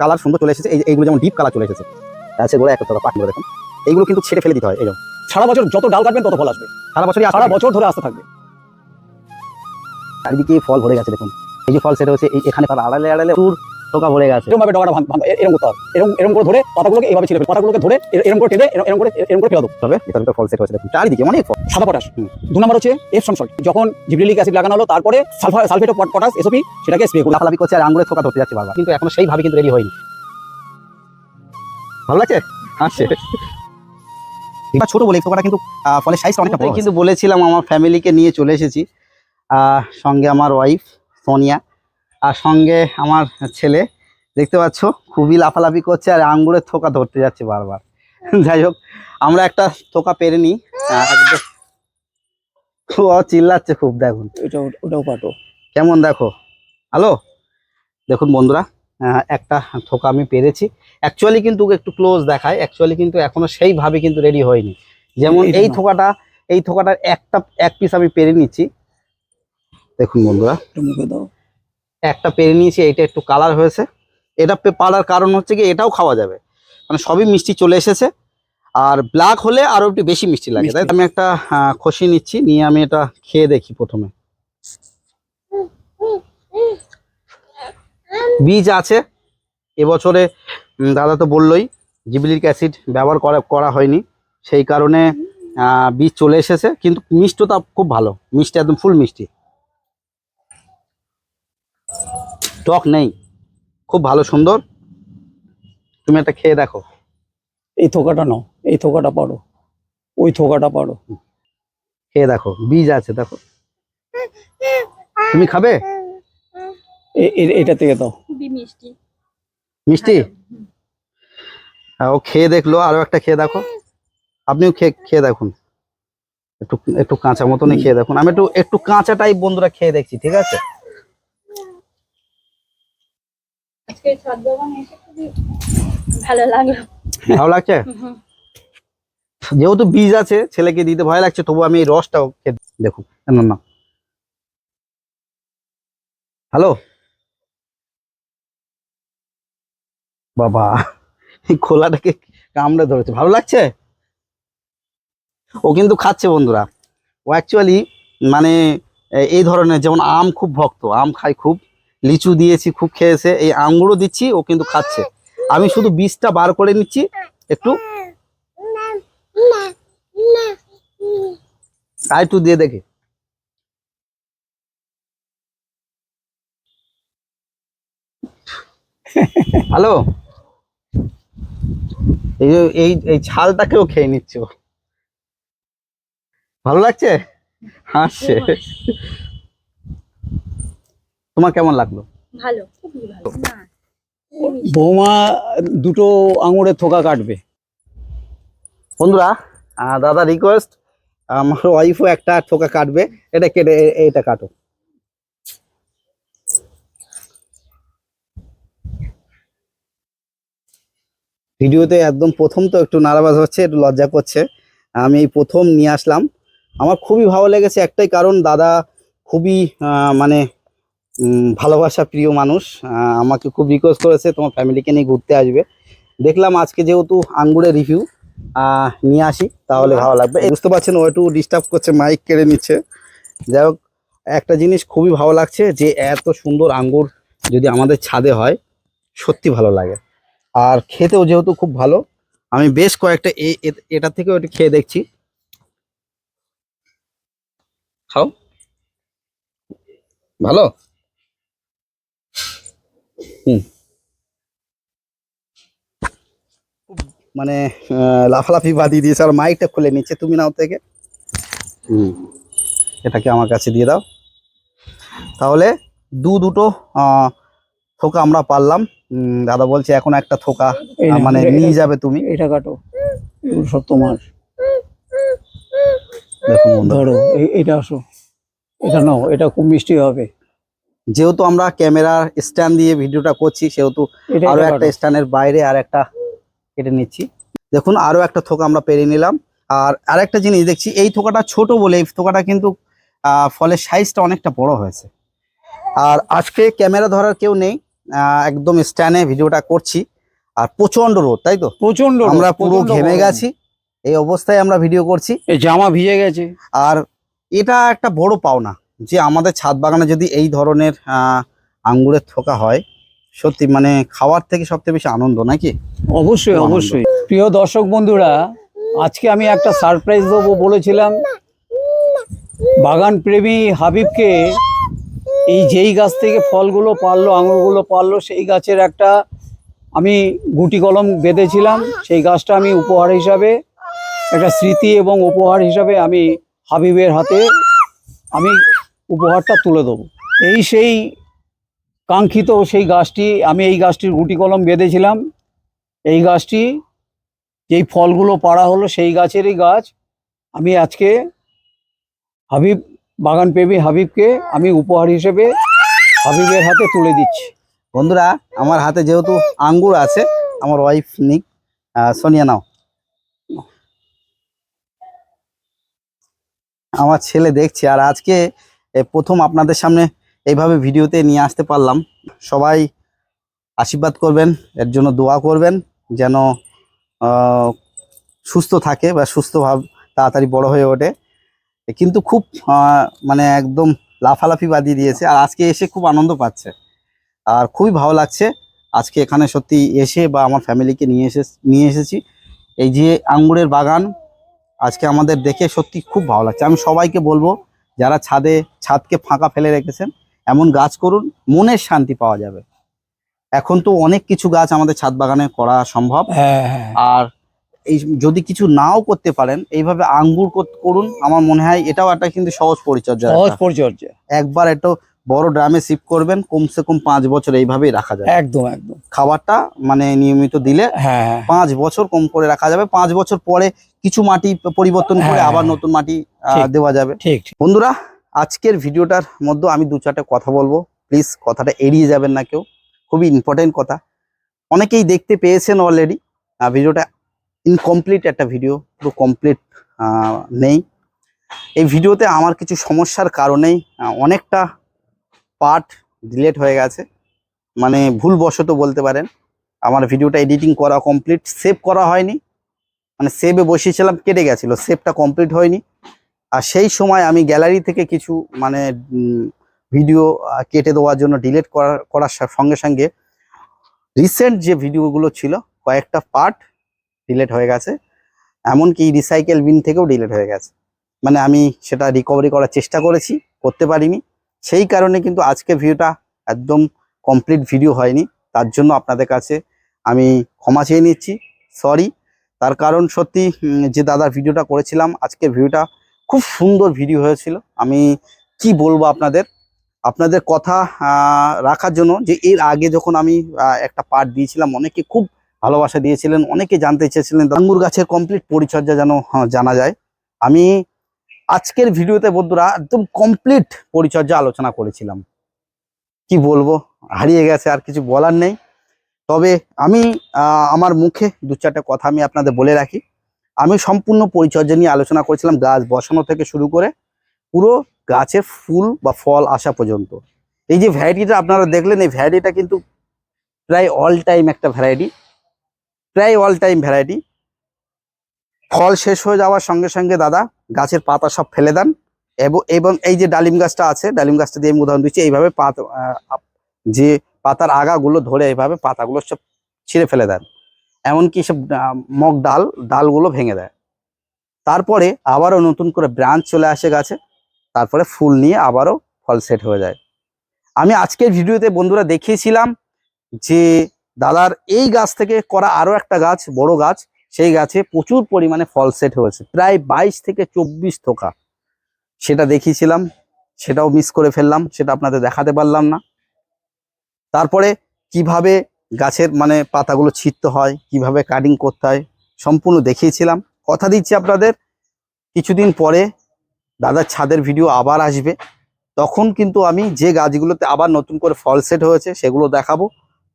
Colour সুন্দর চলে এসেছে। এই এইগুলো যেমন ডিপ কালার চলে এসেছে। আছে গোড়া একটা তোরা পাটগুলো দেখুন। এইগুলো কিন্তু ছেড়ে ফেলে দিতে হয় এই যেমন সারা বছর যত ডাল কাটবেন তত ফল আসবে। সারা বছরই সারা বছর ধরে আসতে থাকবে। চারিদিকে ফল ভরে গেছে দেখুন। এই যে ফল সেটা হচ্ছে এই এখানে তার আড়ালে আড়ালে টোকা ভরে গেছে। এরকম ভাবে ডগাটা ভাঙ- ভাঙ- এরকম করতে হবে। এরকম এরকম করে ধরে পাতাগুলোকে এইভাবে ছিঁড়ে ফেলে পাতাগুলোকে ধরে এরকম করে টেনে এরকম করে এরকম করে ফেলে দেবো। তবে এটার ভিতরে ফল সেট হয়েছে দেখুন। চারিদিকে অনেক ফল। সাদা পটাশ। দু নম্বর হচ্ছে এপসন সল্ট যখন জিবলিক অ্যাসিড লাগানো হলো তারপরে sulpha sulphate of potash SOP সেটাকে স্প্রে করলাম লাফালাফি করছে আর আঙুলের থোকা ধরতে যাচ্ছে বারবার। কিন্তু এখনও সেইভাবে কিন্তু রেডি হয়নি। ভালো লাগছে? হাসছে এবার ছোট বলে থোকাটা কিন্তু ফলের সাইজটা অনেকটা বড় কিন্তু বলেছিলাম আমার ফ্যামিলিকে নিয়ে চলে এসেছি। সঙ্গে আমার ওয়াইফ সোনিয়া। আর সঙ্গে আমার ছেলে দেখতে পাচ্ছ খুবই লাফালাফি করছে আর আঙ্গুরের থোকা ধরতে যাচ্ছে বারবার। যাই হোক আমরা একটা থোকা পেরে নিই। ও চিল্লাচ্ছে খুব দেখুন। এটা ওটাও কাটো কেমন দেখো? হ্যালো? দেখুন বন্ধুরা একটা থোকা আমি পেরেছি। অ্যাকচুয়ালি কিন্তু একটু ক্লোজ দেখায় অ্যাকচুয়ালি কিন্তু এখনও সেইভাবে কিন্তু রেডি হয়নি। যেমন এই থোকাটা এই থোকাটার একটা এক পিস আমি পেরে নিচ্ছি। দেখুন বন্ধুরা। মুখে দাও। একটা পেরে নিয়েছি এটা একটু কালার হয়েছে। এটা পাড়ার কারণ হচ্ছে কি এটাও খাওয়া যাবে। মানে সবই মিষ্টি চলে এসেছে। আর ব্ল্যাক হলে আরও একটু বেশি মিষ্টি লাগে তাই। আমি একটা খসি নিচ্ছি নিয়ে আমি এটা খেয়ে দেখি প্রথমে। বীজ আছে। এবছরে দাদা তো বললোই জিবিলিক অ্যাসিড ব্যবহার করা করা হয়নি। সেই কারণে বীজ চলে এসেছে কিন্তু মিষ্টতা খুব ভালো। মিষ্টি একদম ফুল মিষ্টি। টক নেই। খুব ভালো সুন্দর। তুমি একটা খেয়ে দেখো। এই থোকাটা নাও এই থোকাটা পারো। ওই থোকাটা পারো। খেয়ে দেখো বীজ আছে দেখো। তুমি খাবে? এটা থেকে দাও। মিষ্টি। মিষ্টি? হ্যাঁ, ও খেয়ে দেখল আরও একটা খেয়ে দেখো। আপনিও খেয়ে খেয়ে দেখুন। একটু একটু কাঁচা মতনই খেয়ে দেখুন। আমি একটু একটু কাঁচাটাই বন্ধুরা খেয়ে দেখছি ঠিক আছে? আজকে ছাদ বাগানে এসে খুবই ভালো লাগল। ভালো লাগছে? যেহেতু বীজ আছে, ছেলেকে দিতে ভয় লাগছে, তবু আমি এই রসটাও দেখুন না না হ্যালো? বাবা খোলাটাকে কামড়ে ধরেছে। ভালো লাগছে? ও কিন্তু খাচ্ছে বন্ধুরা। ও অ্যাকচুয়ালি মানে এই ধরনের যেমন আম খুব ভক্ত, আম খায় খুব। লিচু দিয়েছি, খুব খেয়েছে। এই আমগুলো দিচ্ছি, ও কিন্তু খাচ্ছে। আমি শুধু বীজটা বার করে নিচ্ছি, একটু। আর একটু দিয়ে দেখি। হ্যালো? এই এই এই ছালটাকেও খেয়ে নিচ্ছে। ভালো লাগছে? হাসছে। তোমার কেমন লাগল? ভালো খুবই। বৌমা দুটো আঙুরের থোকা কাটবে। বন্ধুরা দাদা রিকোয়েস্ট আমার ওয়াইফও একটা ঠোকা কাটবে। এটা কেটে এটা কাটো। ভিডিওতে একদম প্রথম তো একটু নার্ভাস হচ্ছে একটু লজ্জা করছে। আমি এই প্রথম নিয়ে আসলাম। আমার খুবই ভালো লেগেছে একটাই কারণ দাদা খুবই মানে ভালোবাসা প্রিয় মানুষ আমাকে খুব রিকোয়েস্ট করেছে তোমার ফ্যামিলিকে নিয়ে ঘুরতে আসবে। দেখলাম আজকে যেহেতু আঙ্গুরের রিভিউ নিয়ে আসি, তাহলে ভালো লাগবে। বুঝতে পারছেন ও একটু ডিস্টার্ব করছে মাইক কেড়ে নিচ্ছে। যাই হোক, একটা জিনিস খুবই ভালো লাগছে যে এত সুন্দর আঙ্গুর যদি আমাদের ছাদে হয়, সত্যি ভালো লাগে। আর খেতেও যেহেতু খুব ভালো, আমি বেশ কয়েকটা এটা থেকেও একটু খেয়ে দেখছি। খাও। ভালো? মানে লাফালাফি বাদিয়ে দিয়েছে আর মাইকটা খুলে নিচ্ছে তুমি নাও থেকে। হুম। এটাকে আমার কাছে দিয়ে দাও। তাহলে দু দুটো আহ, থোকা আমরা পারলাম। দাদা বলছে এখন একটা থোকা মানে নিয়ে যাবে তুমি। এটা কাটো। সব তোমার। ধরো এই- এটা আসো। এটা নাও এটা খুব মিষ্টি হবে। যেহেতু আমরা ক্যামেরার স্ট্যান্ড দিয়ে ভিডিওটা করছি সেহেতু আরও একটা কাটো। স্ট্যান্ডের বাইরে আর একটা কেটে নিচ্ছি। দেখুন আরও একটা থোকা আমরা পেরে নিলাম। আর আরেকটা জিনিস দেখছি এই থোকাটা ছোট বলে এই থোকাটা কিন্তু ফলের সাইজটা অনেকটা বড় হয়েছে। আর আজকে ক্যামেরা ধরার কেউ নেই আহ, একদম স্ট্যান্ডে ভিডিওটা করছি। আর প্রচণ্ড রোদ তাই তো? প্রচণ্ড আমরা পুরো ঘেমে গেছি এই অবস্থায় আমরা ভিডিও করছি। এই জামা ভিজে গেছে। আর এটা একটা বড় পাওনা। যে আমাদের ছাদ বাগানে যদি এই ধরনের আঙ্গুরের থোকা হয় সত্যি মানে খাওয়ার থেকে সবথেকে বেশি আনন্দ নাকি? অবশ্যই অবশ্যই। প্রিয় দর্শক বন্ধুরা আজকে আমি একটা সারপ্রাইজ দেবো বলেছিলাম। বাগান প্রেমী হাবিবকে এই যেই গাছ থেকে ফলগুলো পারল আঙুরগুলো পারল সেই গাছের একটা আমি গুটি কলম বেঁধেছিলাম। সেই গাছটা আমি উপহার হিসাবে একটা স্মৃতি এবং উপহার হিসাবে আমি হাবিবের হাতে আমি উপহারটা তুলে দেবো। এই সেই কাঙ্ক্ষিত সেই গাছটি, আমি এই গাছটির গুটি কলম বেঁধেছিলাম। এই গাছটি, যেই ফলগুলো পাড়া হলো সেই গাছেরই গাছ। আমি আজকে হাবিব, বাগান প্রেমী হাবিবকে আমি উপহার হিসেবে হাবিবের হাতে তুলে দিচ্ছি। বন্ধুরা, আমার হাতে যেহেতু আঙ্গুর আছে, আমার ওয়াইফ নিক। সোনিয়া, নাও। আমার ছেলে দেখছে, আর আজকে প্রথম আপনাদের সামনে এইভাবে ভিডিওতে নিয়ে আসতে পারলাম। সবাই আশীর্বাদ করবেন, এর জন্য দোয়া করবেন যেন সুস্থ থাকে বা সুস্থভাব তাড়াতাড়ি বড় হয়ে ওঠে। কিন্তু খুব মানে একদম লাফালাফি বাদিয়ে দিয়েছে আর আজকে এসে খুব আনন্দ পাচ্ছে। আর খুবই ভালো লাগছে আজকে এখানে সত্যি এসে বা আমার ফ্যামিলিকে নিয়ে এসে, নিয়ে এসেছি। এই যে আঙ্গুরের বাগান, আজকে আমাদের দেখে সত্যি খুব ভালো লাগছে। আমি সবাইকে বলব যারা ছাদে ছাদকে ফাঁকা ফেলে রেখেছেন এমন গাছ করুন মনের শান্তি পাওয়া যাবে। এখন তো অনেক কিছু গাছ আমাদের ছাদ বাগানে করা সম্ভব। হ্যাঁ হ্যাঁ। আর এই যদি কিছু নাও করতে পারেন এইভাবে আঙ্গুর করুন আমার মনে হয় এটাও একটা কিন্তু সহজ পরিচর্যা। সহজ পরিচর্যা। একবার একটু বড় ড্রামে শিফট করবেন কমসে কম পাঁচ বছর এইভাবেই রাখা যাবে। একদম একদম। খাবারটা মানে নিয়মিত দিলে হ্যাঁ হ্যাঁ। পাঁচ বছর কম করে রাখা যাবে। পাঁচ বছর পরে কিছু মাটি পরিবর্তন করে হ্যাঁ, আবার হ্যাঁ। নতুন মাটি দেওয়া যাবে। ঠিক ঠিক। বন্ধুরা আজকের ভিডিওটার মধ্যে আমি দু চারটে কথা বলব। প্লিজ কথাটা এড়িয়ে যাবেন না কেউ। খুবই ইম্পর্টেন্ট কথা। অনেকেই দেখতে পেয়েছেন অলরেডি ভিডিওটা ইনকমপ্লিট একটা ভিডিও পুরো কমপ্লিট নেই। এই ভিডিওতে আমার কিছু সমস্যার কারণেই অনেকটা পার্ট ডিলেট হয়ে গেছে। মানে ভুলবশত বলতে পারেন, আমার ভিডিওটা এডিটিং করা কমপ্লিট, সেভ করা হয়নি। মানে সেভে বসিয়েছিলাম, কেটে গেছিল, সেভটা কমপ্লিট হয়নি। আর সেই সময় আমি গ্যালারি থেকে কিছু মানে ভিডিও কেটে দেওয়ার জন্য ডিলেট করার করার সঙ্গে সঙ্গে রিসেন্ট যে ভিডিওগুলো ছিল, কয়েকটা পার্ট ডিলেট হয়ে গেছে। এমনকি রিসাইকেল বিন থেকেও ডিলেট হয়ে গেছে। মানে আমি সেটা রিকভারি করার চেষ্টা করেছি, করতে পারিনি। সেই কারণে কিন্তু আজকের ভিডিওটা একদম কমপ্লিট ভিডিও হয়নি। তার জন্য আপনাদের কাছে আমি ক্ষমা চেয়ে নিচ্ছি। সরি তার কারণ সত্যি যে দাদার ভিডিওটা করেছিলাম আজকের ভিডিওটা খুব সুন্দর ভিডিও হয়েছিল। আমি কি বলব আপনাদের? আপনাদের কথা রাখার জন্য যে এর আগে যখন আমি একটা পার্ট দিয়েছিলাম অনেকে খুব ভালোবাসা দিয়েছিলেন অনেকে জানতে চেয়েছিলেন আঙ্গুর গাছের কমপ্লিট পরিচর্যা যেন হ্যাঁ, জানা যায়। আমি আজকের ভিডিওতে বন্ধুরা একদম কমপ্লিট পরিচর্যা আলোচনা করেছিলাম। কি বলব? হারিয়ে গেছে, আর কিছু বলার নেই। তবে আমি আমার মুখে দু চারটে কথা আমি আপনাদের বলে রাখি। আমি সম্পূর্ণ পরিচর্যা নিয়ে আলোচনা করেছিলাম গাছ বসানো থেকে শুরু করে পুরো গাছে ফুল বা ফল আসা পর্যন্ত। এই যে ভ্যারাইটিটা আপনারা দেখলেন, এই ভ্যারাইটিটা কিন্তু প্রায় অল টাইম একটা ভ্যারাইটি প্রায় অল টাইম ভ্যারাইটি ফল শেষ হয়ে যাওয়ার সঙ্গে সঙ্গে দাদা গাছের পাতা সব ফেলে দেন। এবং এই যে ডালিম গাছটা আছে, ডালিম গাছটা দিয়ে আমি উদাহরণ দিচ্ছি, এইভাবে পাতা যে পাতার আগাগুলো ধরে এইভাবে পাতাগুলো সব ছিঁড়ে ফেলে দেন। এমনকি সব মগ ডাল, ডালগুলো ভেঙে দেয়। তারপরে আবারও নতুন করে ব্রাঞ্চ চলে আসে গাছে, তারপরে ফুল নিয়ে আবারও ফল সেট হয়ে যায়। আমি আজকের ভিডিওতে বন্ধুরা দেখিয়েছিলাম যে দাদার এই গাছ থেকে করা আরও একটা গাছ, বড় গাছ সেই গাছে প্রচুর পরিমাণে ফল সেট হয়েছে। প্রায় বাইশ থেকে চব্বিশ থোকা। সেটা দেখিয়েছিলাম, সেটাও মিস করে ফেললাম, সেটা আপনাদের দেখাতে পারলাম না। তারপরে কীভাবে গাছের মানে পাতাগুলো ছিঁড়তে হয়, কীভাবে কাটিং করতে হয়, সম্পূর্ণ দেখিয়েছিলাম। কথা দিচ্ছি আপনাদের, কিছুদিন পরে দাদার ছাদের ভিডিও আবার আসবে। তখন কিন্তু আমি যে গাছগুলোতে আবার নতুন করে ফল সেট হয়েছে, সেগুলো দেখাবো।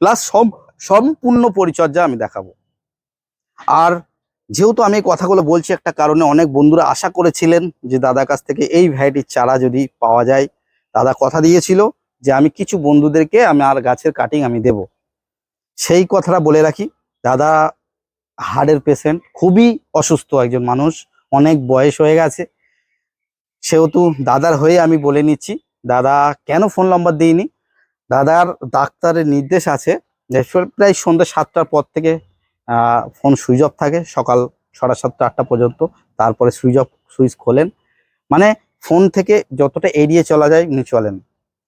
প্লাস সব সম্পূর্ণ পরিচর্যা আমি দেখাবো। আর যেহেতু আমি কথাগুলো বলছি, একটা কারণে অনেক বন্ধুরা আশা করেছিলেন যে দাদার কাছ থেকে এই ভ্যারাইটির চারা যদি পাওয়া যায়। দাদা কথা দিয়েছিল যে, আমি কিছু বন্ধুদেরকে আমি আর গাছের কাটিং আমি দেব। সেই কথাটা বলে রাখি। দাদা হার্টের পেশেন্ট খুবই অসুস্থ একজন মানুষ, অনেক বয়স হয়ে গেছে। সেহেতু দাদার হয়ে আমি বলে নিচ্ছি, দাদা কেন ফোন নম্বর দিইনি দাদার ডাক্তারের নির্দেশ আছে প্রায় সন্ধ্যা সাতটার পর থেকে ফোন সুইচ অফ থাকে সকাল সাড়ে সাতটা, আটটা পর্যন্ত। তারপরে সুইচ অফ সুইচ খোলেন। মানে ফোন থেকে যতটা এড়িয়ে চলা যায় উনি চলেন।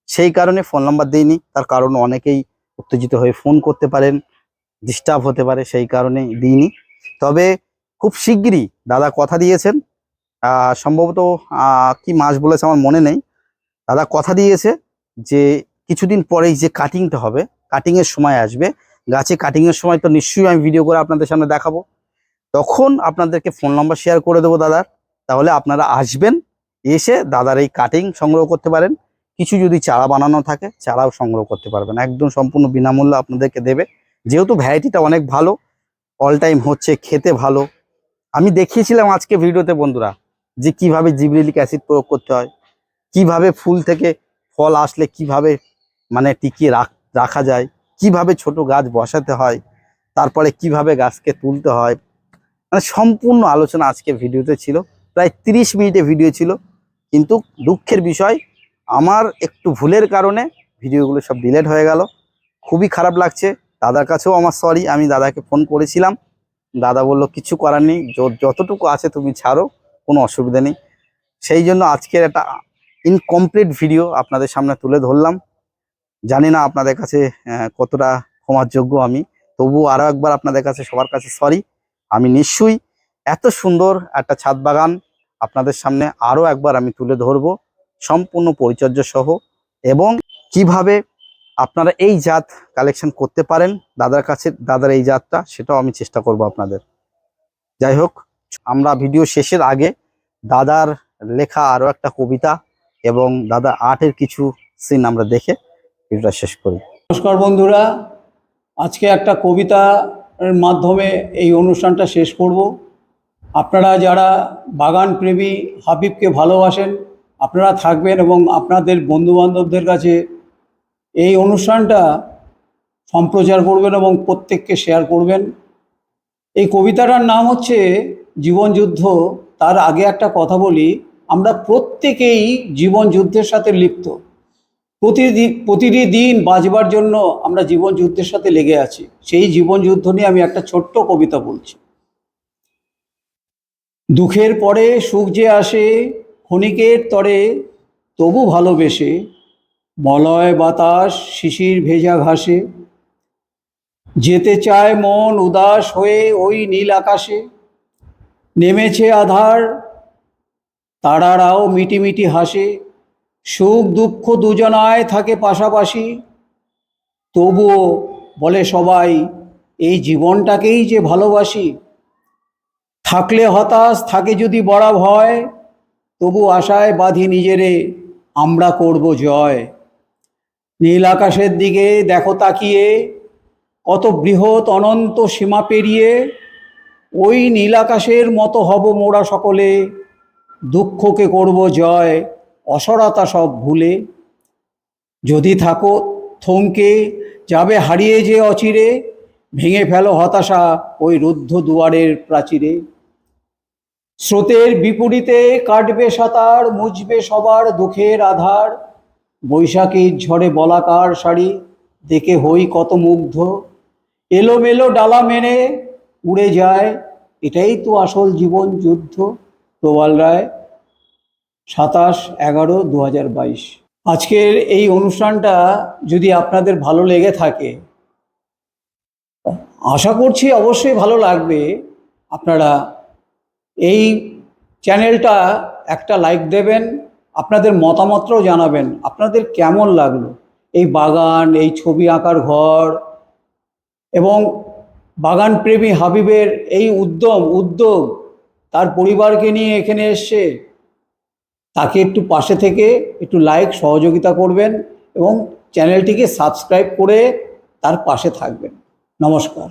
সেই কারণে ফোন নাম্বার দিইনি। তার কারণ অনেকেই উত্তেজিত হয়ে ফোন করতে পারেন ডিস্টার্ব হতে পারে, সেই কারণে দিইনি। তবে খুব শিগগিরই দাদা কথা দিয়েছেন। সম্ভবত কি মাস বলেছে আমার মনে নেই। দাদা কথা দিয়েছে যে কিছুদিন পরেই যে কাটিংটা হবে কাটিংয়ের সময় আসবে। গাছে কাটিং এর সময় তো নিশ্চয়ই আমি ভিডিও করে আপনাদের সামনে দেখাবো। তখন আপনাদেরকে ফোন নাম্বার শেয়ার করে দেবো দাদার। তাহলে আপনারা আসবেন, এসে দাদার এই কাটিং সংগ্রহ করতে পারেন। কিছু যদি চারা বানানো থাকে, চারাও সংগ্রহ করতে পারবেন। একদম সম্পূর্ণ বিনামূল্যে আপনাদেরকে দেবে। যেহেতু ভ্যারাইটিটা অনেক ভালো অল টাইম হচ্ছে খেতে ভালো। আমি দেখিয়েছিলাম আজকে ভিডিওতে বন্ধুরা, যে কীভাবে জিবরিলিক অ্যাসিড প্রয়োগ করতে হয়, কীভাবে ফুল থেকে ফল আসলে কীভাবে মানে টিকিয়ে রাখা যায়। কীভাবে ছোট গাছ বসাতে হয়, তারপরে কীভাবে গাছকে তুলতে হয় মানে সম্পূর্ণ আলোচনা আজকে ভিডিওতে ছিল। প্রায় তিরিশ মিনিটে ভিডিও ছিল, কিন্তু দুঃখের বিষয়, আমার একটু ভুলের কারণে ভিডিওগুলো সব ডিলেট হয়ে গেল। খুবই খারাপ লাগছে। দাদার কাছেও আমার সরি আমি দাদাকে ফোন করেছিলাম। দাদা বলল, কিছু করার নেই যতটুকু আছে তুমি ছাড়ো, কোনো অসুবিধা নেই। সেই জন্য আজকের একটা ইনকমপ্লিট ভিডিও আপনাদের সামনে তুলে ধরলাম। জানি না আপনাদের কাছে কতটা ক্ষমার যোগ্য আমি তবু আরও একবার আপনাদের কাছে, সবার কাছে সরি আমি নিশ্চয়ই এত সুন্দর একটা ছাদ বাগান আপনাদের সামনে আরও একবার আমি তুলে ধরবো, সম্পূর্ণ পরিচর্যা সহ। এবং কীভাবে আপনারা এই জাত কালেকশন করতে পারেন, দাদার কাছে, দাদার এই জাতটা, সেটাও আমি চেষ্টা করব আপনাদের। যাই হোক, আমরা ভিডিও শেষের আগে দাদার লেখা আরও একটা কবিতা এবং দাদা আর্টের কিছু সিন আমরা দেখে ভিডিওটা শেষ করি। নমস্কার বন্ধুরা, আজকে একটা কবিতার মাধ্যমে এই অনুষ্ঠানটা শেষ করব। আপনারা যারা বাগান প্রেমী হাবিবকে ভালোবাসেন, আপনারা থাকবেন এবং আপনাদের বন্ধুবান্ধবদের কাছে এই অনুষ্ঠানটা সম্প্রচার করবেন এবং প্রত্যেককে শেয়ার করবেন। এই কবিতাটার নাম হচ্ছে জীবনযুদ্ধ তার আগে একটা কথা বলি, আমরা প্রত্যেকেই জীবন যুদ্ধের সাথে লিপ্ত। প্রতিদিন প্রতিটি দিন বাঁচবার জন্য আমরা জীবন যুদ্ধের সাথে লেগে আছি। সেই জীবন যুদ্ধ নিয়ে আমি একটা ছোট্ট কবিতা বলছি। দুঃখের পরে সুখ যে আসে, ক্ষণিকের তরে তবু ভালোবেসে, মলয় বাতাস শিশির ভেজা ঘাসে। যেতে চায় মন উদাস হয়ে ওই নীল আকাশে। নেমেছে আধার, তারারাও মিটিমিটি হাসে। সুখ দুঃখ দুজনায় থাকে পাশাপাশি। তবুও বলে সবাই, এই জীবনটাকেই যে ভালোবাসি, থাকলে হতাশ, থাকে যদি বড় ভয়, তবু আশায় বাঁধি নিজেরে, আমরা করব জয়। নীল আকাশের দিকে দেখো তাকিয়ে, কত বৃহৎ অনন্ত সীমা পেরিয়ে, ওই নীল আকাশের মতো হব মোরা সকলে, দুঃখকে করব জয়। অসরতা সব ভুলে। যদি থাকো থমকে, যাবে হারিয়ে যে অচিরে, ভেঙে ফেলো হতাশা ওই রুদ্ধ দুয়ারের প্রাচীরে। স্রোতের বিপরীতে কাটবে সাঁতার, মুছবে সবার দুঃখের আধার। বৈশাখীর ঝড়ে বলাকার শাড়ি দেখে হই কত মুগ্ধ। এলোমেলো ডালা মেনে উড়ে যায়, এটাই তো আসল জীবন যুদ্ধ। প্রবাল রায় সাতাশ এগারো দু বাইশ। আজকের এই অনুষ্ঠানটা যদি আপনাদের ভালো লেগে থাকে, আশা করছি অবশ্যই ভালো লাগবে। আপনারা এই চ্যানেলটা একটা লাইক দেবেন, আপনাদের মতামতটাও জানাবেন, আপনাদের কেমন লাগল? এই বাগান, এই ছবি আঁকার ঘর এবং বাগান প্রেমী হাবিবের এই উদ্যম, উদ্যোগ, তার পরিবারকে নিয়ে এখানে এসছে তাকে একটু পাশে থেকে একটু লাইক সহযোগিতা করবেন এবং চ্যানেলটিকে সাবস্ক্রাইব করে তার পাশে থাকবেন। নমস্কার।